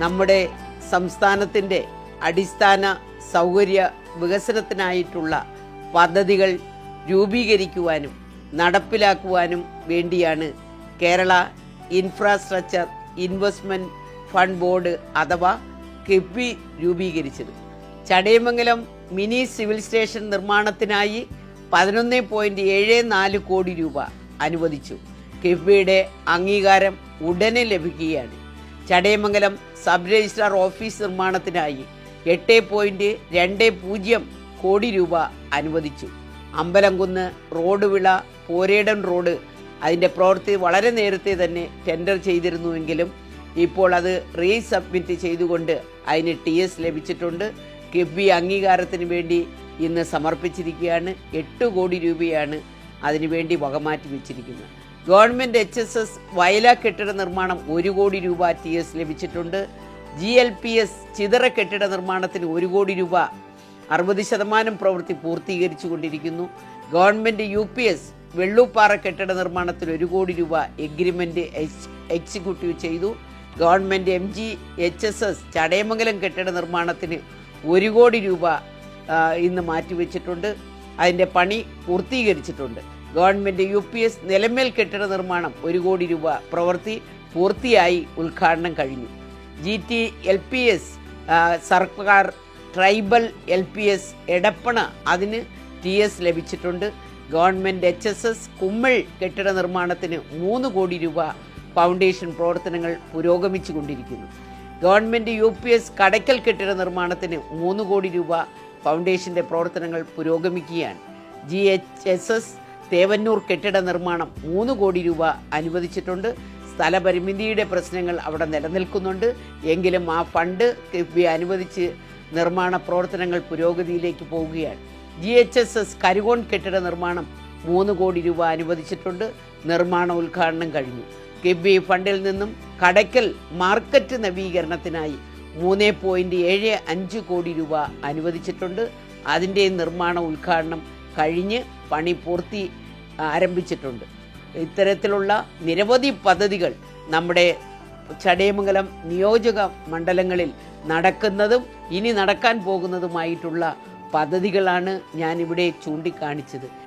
നമ്മുടെ സംസ്ഥാനത്തിന്റെ അടിസ്ഥാന സൗകര്യ വികസനത്തിനായിട്ടുള്ള പദ്ധതികൾ രൂപീകരിക്കുവാനും നടപ്പിലാക്കുവാനും വേണ്ടിയാണ് Kerala infrastructure investment fund board അഥവാ കിഫ്ബി രൂപീകരിച്ചത്. ചടയമംഗലം മിനി സിവിൽ സ്റ്റേഷൻ നിർമ്മാണത്തിനായി പതിനൊന്ന് പോയിന്റ് ഏഴ് നാല് കോടി രൂപ അനുവദിച്ചു. കിഫ്ബിയുടെ അംഗീകാരം ഉടനെ ലഭിക്കുകയാണ്. ചടയമംഗലം സബ് രജിസ്ട്രാർ ഓഫീസ് നിർമ്മാണത്തിനായി എട്ട് പോയിന്റ് രണ്ട് പൂജ്യം കോടി രൂപ അനുവദിച്ചു. അമ്പലംകുന്ന് റോഡ് വിള പോരേടൻ റോഡ് അതിന്റെ പ്രവൃത്തി വളരെ നേരത്തെ തന്നെ ടെൻഡർ ചെയ്തിരുന്നുവെങ്കിലും ഇപ്പോൾ അത് റീസബ്മിറ്റ് ചെയ്തുകൊണ്ട് അതിന് ടി എസ് ലഭിച്ചിട്ടുണ്ട്. കിഫ്ബി അംഗീകാരത്തിന് വേണ്ടി ഇന്ന് സമർപ്പിച്ചിരിക്കുകയാണ്. എട്ട് കോടി രൂപയാണ് അതിനുവേണ്ടി വകമാറ്റി വെച്ചിരിക്കുന്നത്. Government H S S Vayala കെട്ടിട നിർമ്മാണം ഒരു കോടി രൂപ ടി എസ് ലഭിച്ചിട്ടുണ്ട്. G L P S Chithara കെട്ടിട നിർമ്മാണത്തിന് ഒരു കോടി രൂപ അറുപത് ശതമാനം പ്രവൃത്തി പൂർത്തീകരിച്ചു കൊണ്ടിരിക്കുന്നു government U P S Velloopara കെട്ടിട നിർമ്മാണത്തിൽ ഒരു കോടി രൂപ എഗ്രിമെന്റ് എക്സിക്യൂട്ടീവ് ചെയ്തു. Government M G H S S Chadayamangalam കെട്ടിട നിർമ്മാണത്തിന് ഒരു കോടി രൂപ ഇന്ന് മാറ്റിവെച്ചിട്ടുണ്ട്. അതിന്റെ പണി പൂർത്തീകരിച്ചിട്ടുണ്ട്. Government U P S Nilamel കെട്ടിട നിർമ്മാണം ഒരു കോടി രൂപ പ്രവൃത്തി പൂർത്തിയായി ഉദ്ഘാടനം കഴിഞ്ഞു. G T L P S സർക്കാർ tribal L P S Edappana അതിന് ടി എസ് ലഭിച്ചിട്ടുണ്ട്. Government H S S Kummil കെട്ടിട നിർമ്മാണത്തിന് മൂന്ന് കോടി രൂപ ഫൗണ്ടേഷൻ പ്രവർത്തനങ്ങൾ പുരോഗമിച്ചു കൊണ്ടിരിക്കുന്നു government U P S Kadakkal കെട്ടിട നിർമ്മാണത്തിന് മൂന്ന് കോടി രൂപ ഫൗണ്ടേഷന്റെ പ്രവർത്തനങ്ങൾ പുരോഗമിക്കുകയാണ്. G H S S Thevannoor കെട്ടിട നിർമ്മാണം മൂന്ന് കോടി രൂപ അനുവദിച്ചിട്ടുണ്ട്. സ്ഥലപരിമിതിയുടെ പ്രശ്നങ്ങൾ അവിടെ നിലനിൽക്കുന്നുണ്ട്. എങ്കിലും ആ ഫണ്ട് കിഫ്ബി അനുവദിച്ച് നിർമ്മാണ പ്രവർത്തനങ്ങൾ പുരോഗതിയിലേക്ക് പോവുകയാണ്. G H S S Karukone കെട്ടിട നിർമ്മാണം മൂന്ന് കോടി രൂപ അനുവദിച്ചിട്ടുണ്ട്. നിർമ്മാണ ഉദ്ഘാടനം കഴിഞ്ഞു. കിബി ഫണ്ടിൽ നിന്നും കടയ്ക്കൽ മാർക്കറ്റ് നവീകരണത്തിനായി മൂന്ന് പോയിന്റ് ഏഴ് അഞ്ച് കോടി രൂപ അനുവദിച്ചിട്ടുണ്ട്. അതിന്റെ നിർമ്മാണ ഉദ്ഘാടനം കഴിഞ്ഞ് പണി പൂർത്തി ആരംഭിച്ചിട്ടുണ്ട്. ഇത്തരത്തിലുള്ള നിരവധി പദ്ധതികൾ നമ്മുടെ ചടയമംഗലം നിയോജക മണ്ഡലങ്ങളിൽ നടക്കുന്നതും ഇനി നടക്കാൻ പോകുന്നതുമായിട്ടുള്ള പദ്ധതികളാണ് ഞാനിവിടെ ചൂണ്ടിക്കാണിച്ചത്.